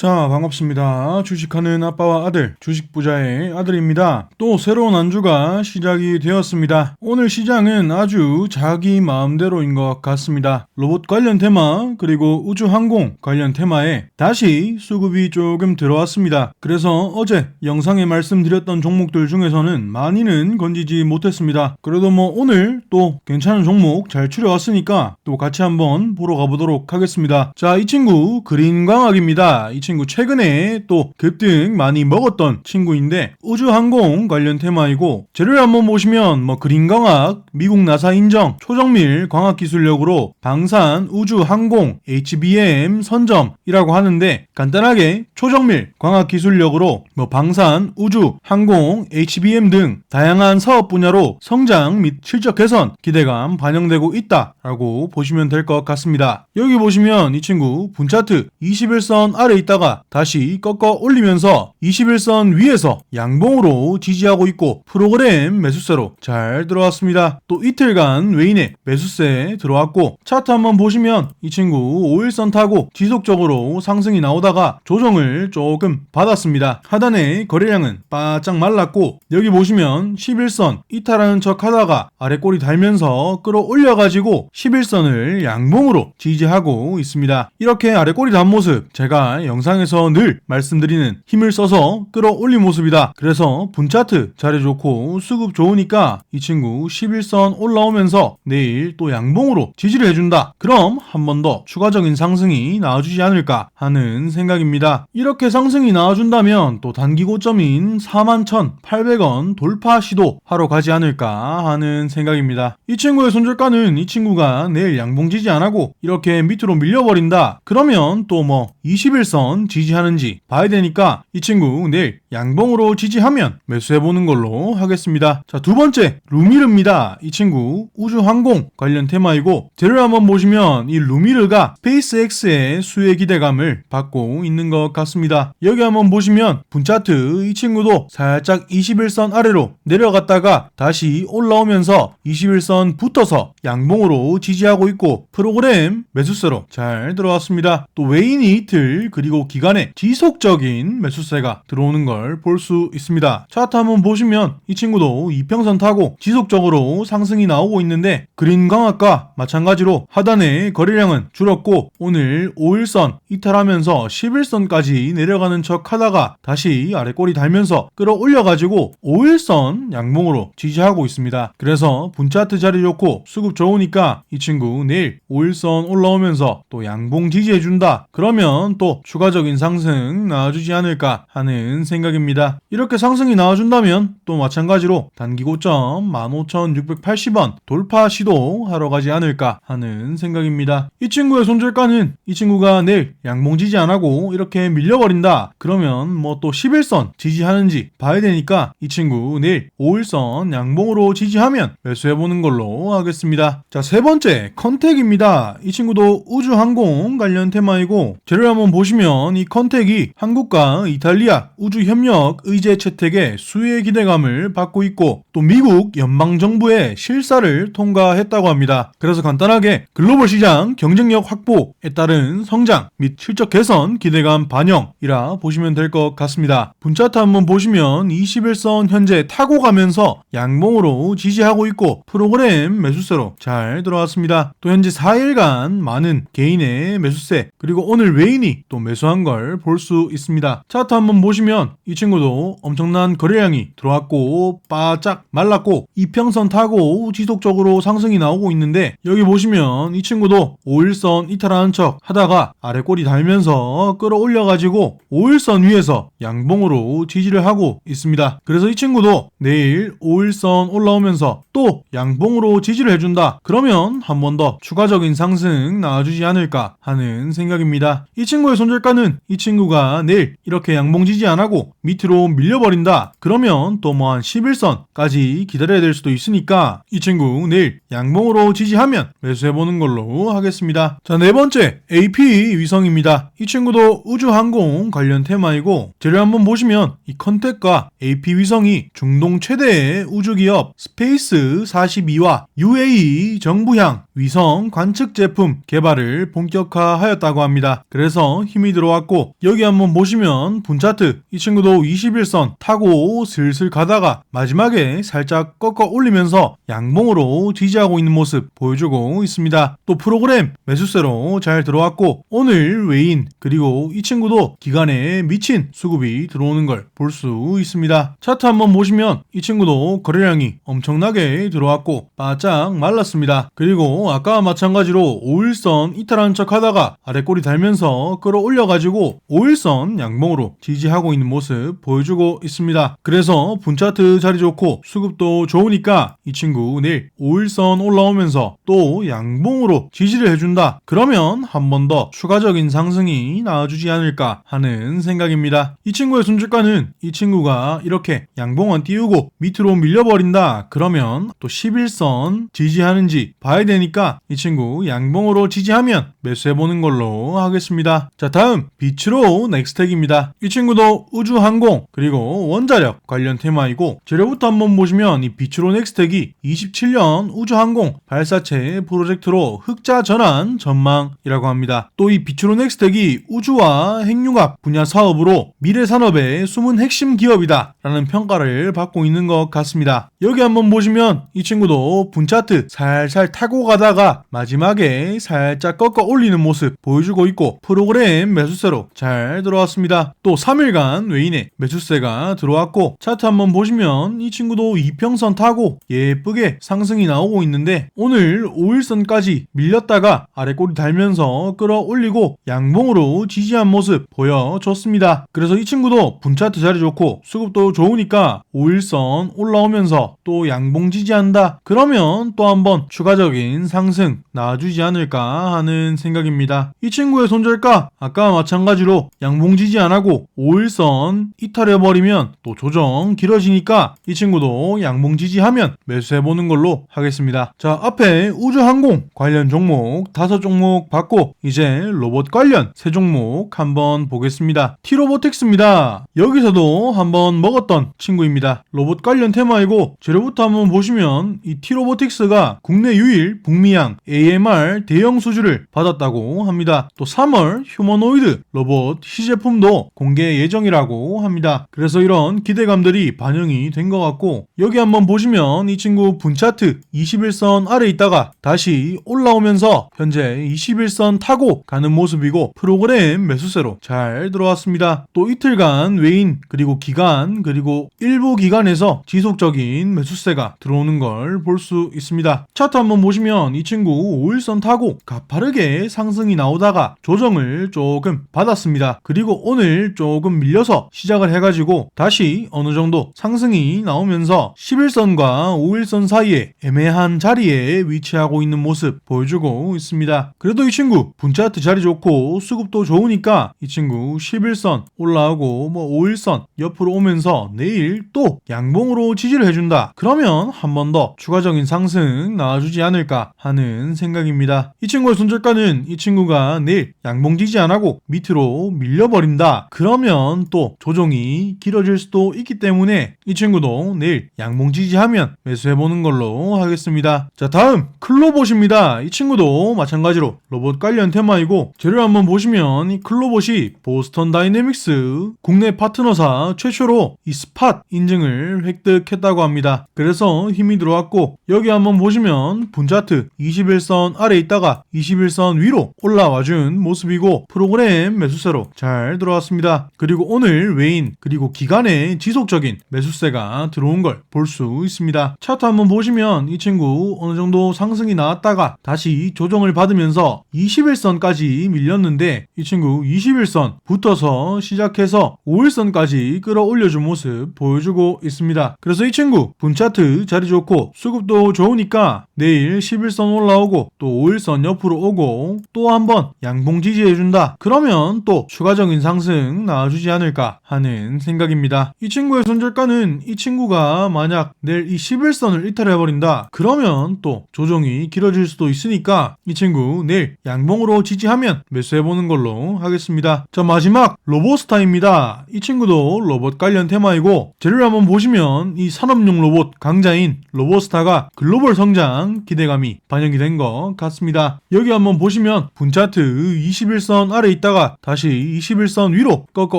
자, 반갑습니다. 주식하는 아빠와 아들, 주식 부자의 아들입니다. 또 새로운 안주가 시작이 되었습니다. 오늘 시장은 아주 자기 마음대로인 것 같습니다. 로봇 관련 테마, 그리고 우주항공 관련 테마에 다시 수급이 조금 들어왔습니다. 그래서 어제 영상에 말씀드렸던 종목들 중에서는 많이는 건지지 못했습니다. 그래도 뭐 오늘 또 괜찮은 종목 잘 추려왔으니까 또 같이 한번 보러 가보도록 하겠습니다. 자, 이 친구 그린광학입니다. 이 친구 최근에 또 급등 많이 먹었던 친구인데 우주항공 관련 테마이고 재료를 한번 보시면 뭐 그린광학, 미국 나사 인정, 초정밀 광학 기술력으로 방산, 우주, 항공, HBM 선점이라고 하는데 간단하게 초정밀 광학 기술력으로 뭐 방산, 우주, 항공, HBM 등 다양한 사업 분야로 성장 및 실적 개선 기대감 반영되고 있다라고 보시면 될 것 같습니다. 여기 보시면 이 친구 분차트 21선 아래 있다가 다시 꺾어 올리면서 21선 위에서 양봉으로 지지하고 있고 프로그램 매수세로 잘 들어왔습니다. 또 이틀간 외인의 매수세 들어왔고 차트 한번 보시면 이 친구 5일선 타고 지속적으로 상승이 나오다가 조정을 조금 받았습니다. 하단에 거래량은 바짝 말랐고 여기 보시면 11선 이탈하는 척 하다가 아래 꼬리 달면서 끌어올려가지고 11선을 양봉으로 지지하고 있습니다. 이렇게 아래 꼬리 단 모습 제가 영상 에서 늘 말씀드리는 힘을 써서 끌어올린 모습이다. 그래서 분차트 좋고 수급 좋으니까 이 친구 11선 올라오면서 내일 또 양봉으로 지지를 해준다. 그럼 한 번 더 추가적인 상승이 나와주지 않을까 하는 생각입니다. 이렇게 상승이 나와준다면 또 단기 고점인 41,800원 돌파 시도하러 가지 않을까 하는 생각입니다. 이 친구의 손절가는 이 친구가 내일 양봉 지지 안 하고 이렇게 밑으로 밀려버린다. 그러면 또 뭐 21선 지지하는지 봐야 되니까 이 친구 내일 양봉으로 지지하면 매수해보는 걸로 하겠습니다. 자, 두 번째, 루미르입니다. 이 친구 우주항공 관련 테마이고, 재료를 한번 보시면 이 루미르가 스페이스X의 수혜 기대감을 받고 있는 것 같습니다. 여기 한번 보시면 분차트 이 친구도 살짝 21선 아래로 내려갔다가 다시 올라오면서 21선 붙어서 양봉으로 지지하고 있고, 프로그램 매수세로 잘 들어왔습니다. 또 웨이니 이틀 그리고 기간에 지속적인 매수세가 들어오는 걸 볼 수 있습니다. 차트 한번 보시면 이 친구도 이평선 타고 지속적으로 상승이 나오고 있는데 그린 광학과 마찬가지로 하단의 거래량은 줄었고 오늘 5일선 이탈하면서 11선까지 내려가는 척 하다가 다시 아래 꼬리 달면서 끌어올려가지고 5일선 양봉으로 지지하고 있습니다. 그래서 분차트 자리 좋고 수급 좋으니까 이 친구 내일 5일선 올라오면서 또 양봉 지지해준다. 그러면 또 추가 적인 상승 나와주지 않을까 하는 생각입니다. 이렇게 상승이 나와준다면 또 마찬가지로 단기 고점 15,680원 돌파 시도하러 가지 않을까 하는 생각입니다. 이 친구의 손절가는 이 친구가 내일 양봉 지지 안 하고 이렇게 밀려버린다. 그러면 뭐 또 11선 지지하는지 봐야 되니까 이 친구 내일 5일선 양봉으로 지지하면 매수해보는 걸로 하겠습니다. 자, 세 번째 컨택입니다. 이 친구도 우주항공 관련 테마이고 재료를 한번 보시면 이 컨택이 한국과 이탈리아 우주협력 의제 채택의 수혜 기대감을 받고 있고 또 미국 연방정부의 실사를 통과했다고 합니다. 그래서 간단하게 글로벌 시장 경쟁력 확보에 따른 성장 및 실적 개선 기대감 반영이라 보시면 될 것 같습니다. 분차트 한번 보시면 21선 현재 타고 가면서 양봉으로 지지하고 있고 프로그램 매수세로 잘 들어왔습니다. 또 현재 4일간 많은 개인의 매수세 그리고 오늘 외인이 또 매수한 걸 볼 수 있습니다. 차트 한번 보시면 이 친구도 엄청난 거래량이 들어왔고 바짝 말랐고 이평선 타고 지속적으로 상승이 나오고 있는데 여기 보시면 이 친구도 5일선 이탈하는 척 하다가 아래 꼬리 달면서 끌어올려가지고 5일선 위에서 양봉으로 지지를 하고 있습니다. 그래서 이 친구도 내일 5일선 올라오면서 또 양봉으로 지지를 해준다. 그러면 한 번 더 추가적인 상승 나와주지 않을까 하는 생각입니다. 이 친구의 손절가는 이 친구가 내일 이렇게 양봉 지지 안 하고 밑으로 밀려버린다. 그러면 또 뭐 한 11선까지 기다려야 될 수도 있으니까 이 친구 내일 양봉으로 지지하면 매수해보는 걸로 하겠습니다. 자, 네 번째 AP 위성입니다. 이 친구도 우주항공 관련 테마이고 재료 한번 보시면 이 컨택과 AP 위성이 중동 최대의 우주기업 스페이스 42와 UAE 정부향 위성 관측 제품 개발을 본격화하였다고 합니다. 그래서 힘이 들어 와 들어왔고 여기 한번 보시면 분차트 이 친구도 21선 타고 슬슬 가다가 마지막에 살짝 꺾어 올리면서 양봉으로 지지하고 있는 모습 보여주고 있습니다. 또 프로그램 매수세로 잘 들어왔고 오늘 외인 그리고 이 친구도 기간에 미친 수급이 들어오는 걸 볼 수 있습니다. 차트 한번 보시면 이 친구도 거래량이 엄청나게 들어왔고 바짝 말랐습니다. 그리고 아까와 마찬가지로 5일선 이탈한 척 하다가 아래 꼬리 달면서 끌어올려가지고 5일선 양봉으로 지지하고 있는 모습 보여주고 있습니다. 그래서 분차트 자리 좋고 수급도 좋으니까 이 친구 내일 5일선 올라오면서 또 양봉으로 지지를 해준다. 그러면 한 번 더 추가적인 상승이 나와주지 않을까 하는 생각입니다. 이 친구의 손절가는 이 친구가 이렇게 양봉은 띄우고 밑으로 밀려버린다. 그러면 또 11선 지지하는지 봐야 되니까 이 친구 양봉으로 지지하면 매수해보는 걸로 하겠습니다. 자 다음 비츠로 넥스텍입니다. 이 친구도 우주항공 그리고 원자력 관련 테마이고 재료부터 한번 보시면 이 비츠로 넥스텍이 27년 우주항공 발사체 프로젝트로 흑자 전환 전망이라고 합니다. 또이 비츠로 넥스텍이 우주와 핵융합 분야 사업으로 미래 산업의 숨은 핵심 기업이다 라는 평가를 받고 있는 것 같습니다. 여기 한번 보시면 이 친구도 분차트 살살 타고 가다가 마지막에 살짝 꺾어 올리는 모습 보여주고 있고 프로그램 매수 세로 잘 들어왔습니다. 또 3일간 외인의 매수세가 들어왔고 차트 한번 보시면 이 친구도 이평선 타고 예쁘게 상승이 나오고 있는데 오늘 5일선까지 밀렸다가 아래 꼬리 달면서 끌어올리고 양봉으로 지지한 모습 보여줬습니다. 그래서 이 친구도 분차트 자리 좋고 수급도 좋으니까 5일선 올라오면서 또 양봉 지지한다. 그러면 또 한번 추가적인 상승 나와주지 않을까 하는 생각입니다. 이 친구의 손절가 아까와 마찬가지로 양봉 지지 안 하고 5일선 이탈해버리면 또 조정 길어지니까 이 친구도 양봉 지지하면 매수해보는 걸로 하겠습니다. 자 앞에 우주항공 관련 종목 다섯 종목 받고 이제 로봇 관련 세 종목 한번 보겠습니다. 티로보틱스입니다. 여기서도 한번 먹었던 친구입니다. 로봇 관련 테마이고 재료부터 한번 보시면 이 티로보틱스가 국내 유일 북미양 AMR 대형 수주를 받았다고 합니다. 또 3월 휴머노이드 로봇 시제품도 공개 예정이라고 합니다. 그래서 이런 기대감들이 반영이 된 것 같고 여기 한번 보시면 이 친구 분차트 21선 아래 있다가 다시 올라오면서 현재 21선 타고 가는 모습이고 프로그램 매수세로 잘 들어왔습니다. 또 이틀간 외인 그리고 기간 그리고 일부 기간에서 지속적인 매수세가 들어오는 걸 볼 수 있습니다. 차트 한번 보시면 이 친구 5일선 타고 가파르게 상승이 나오다가 조정을 조금 받았습니다. 그리고 오늘 조금 밀려서 시작을 해가지고 다시 어느 정도 상승이 나오면서 11선과 5일선 사이에 애매한 자리에 위치하고 있는 모습 보여주고 있습니다. 그래도 이 친구 분차트 자리 좋고 수급도 좋으니까 이 친구 11선 올라오고 뭐 5일선 옆으로 오면서 내일 또 양봉으로 지지를 해준다. 그러면 한 번 더 추가적인 상승 나와주지 않을까 하는 생각입니다. 이 친구의 손절가는 이 친구가 내일 양봉 지지 안 하고 밑으로 밀려버린다. 그러면 또 조정이 길어질 수도 있기 때문에 이 친구도 내일 양봉 지지하면 매수해보는 걸로 하겠습니다. 자 다음 클로봇입니다. 이 친구도 마찬가지로 로봇 관련 테마이고 재료 한번 보시면 이 클로봇이 보스턴 다이내믹스 국내 파트너사 최초로 이 스팟 인증을 획득했다고 합니다. 그래서 힘이 들어왔고 여기 한번 보시면 분차트 21선 아래 있다가 21선 위로 올라와 준 모습이고 프로그램 매수세로 잘 들어왔습니다. 그리고 오늘 외인 그리고 기간에 지속적인 매수세가 들어온 걸 볼 수 있습니다. 차트 한번 보시면 이 친구 어느 정도 상승이 나왔다가 다시 조정을 받으면서 21선까지 밀렸는데 이 친구 21선 붙어서 시작해서 5일선까지 끌어올려준 모습 보여주고 있습니다. 그래서 이 친구 분차트 자리 좋고 수급도 좋으니까 내일 11선 올라오고 또 5일선 옆으로 오고 또 한번 양봉 지지해준다. 그러면 또 추가적인 상승 나와주지 않을까 하는 생각입니다. 이 친구의 손절가는 이 친구가 만약 내일 이 11선을 이탈해버린다. 그러면 또 조정이 길어질 수도 있으니까 이 친구 내일 양봉으로 지지하면 매수해보는 걸로 하겠습니다. 자 마지막 로보스타입니다. 이 친구도 로봇 관련 테마이고 재료를 한번 보시면 이 산업용 로봇 강자인 로보스타가 글로벌 성장 기대감이 반영이 된 것 같습니다. 여기 한번 보시면 분차트 21선 아래 있다가 올랐다가 다시 21선 위로 꺾어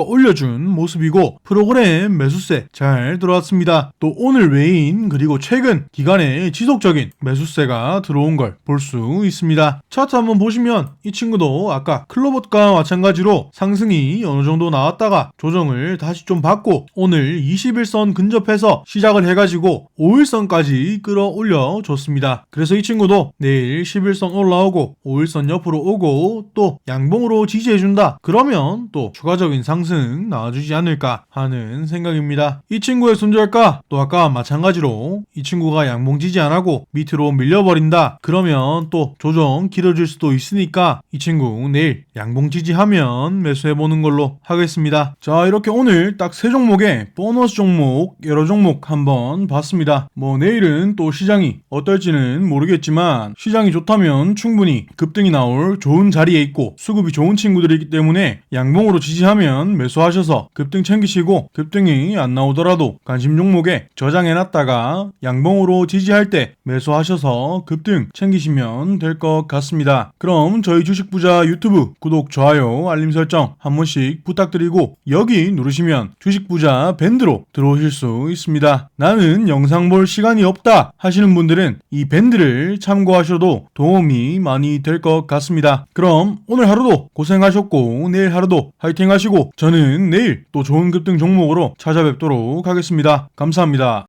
올려준 모습이고 프로그램 매수세 잘 들어왔습니다. 또 오늘 외인 그리고 최근 기간에 지속적인 매수세가 들어온 걸 볼 수 있습니다. 차트 한번 보시면 이 친구도 아까 클로봇과 마찬가지로 상승이 어느 정도 나왔다가 조정을 다시 좀 받고 오늘 21선 근접해서 시작을 해가지고 5일선까지 끌어올려 줬습니다. 그래서 이 친구도 내일 11선 올라오고 5일선 옆으로 오고 또 양봉으로 지지해준 다. 그러면 또 추가적인 상승 나와주지 않을까 하는 생각입니다. 이 친구의 손절가 또 아까 마찬가지로 이 친구가 양봉 지지 안 하고 밑으로 밀려버린다. 그러면 또 조정 길어질 수도 있으니까 이 친구 내일 양봉 지지하면 매수해보는 걸로 하겠습니다. 자 이렇게 오늘 딱 세 종목의 보너스 종목 여러 종목 한번 봤습니다. 뭐 내일은 또 시장이 어떨지는 모르겠지만 시장이 좋다면 충분히 급등이 나올 좋은 자리에 있고 수급이 좋은 친구들이 기 때문에 양봉으로 지지하면 매수하셔서 급등 챙기시고 급등이 안 나오더라도 관심 종목에 저장해놨다가 양봉으로 지지할 때 매수하셔서 급등 챙기시면 될 것 같습니다. 그럼 저희 주식부자 유튜브 구독, 좋아요, 알림 설정 한 번씩 부탁드리고 여기 누르시면 주식부자 밴드로 들어오실 수 있습니다. 나는 영상 볼 시간이 없다 하시는 분들은 이 밴드를 참고하셔도 도움이 많이 될 것 같습니다. 그럼 오늘 하루도 고생하 셨고 내일 하루도 화이팅 하시고 저는 내일 또 좋은 급등 종목으로 찾아뵙도록 하겠습니다. 감사합니다.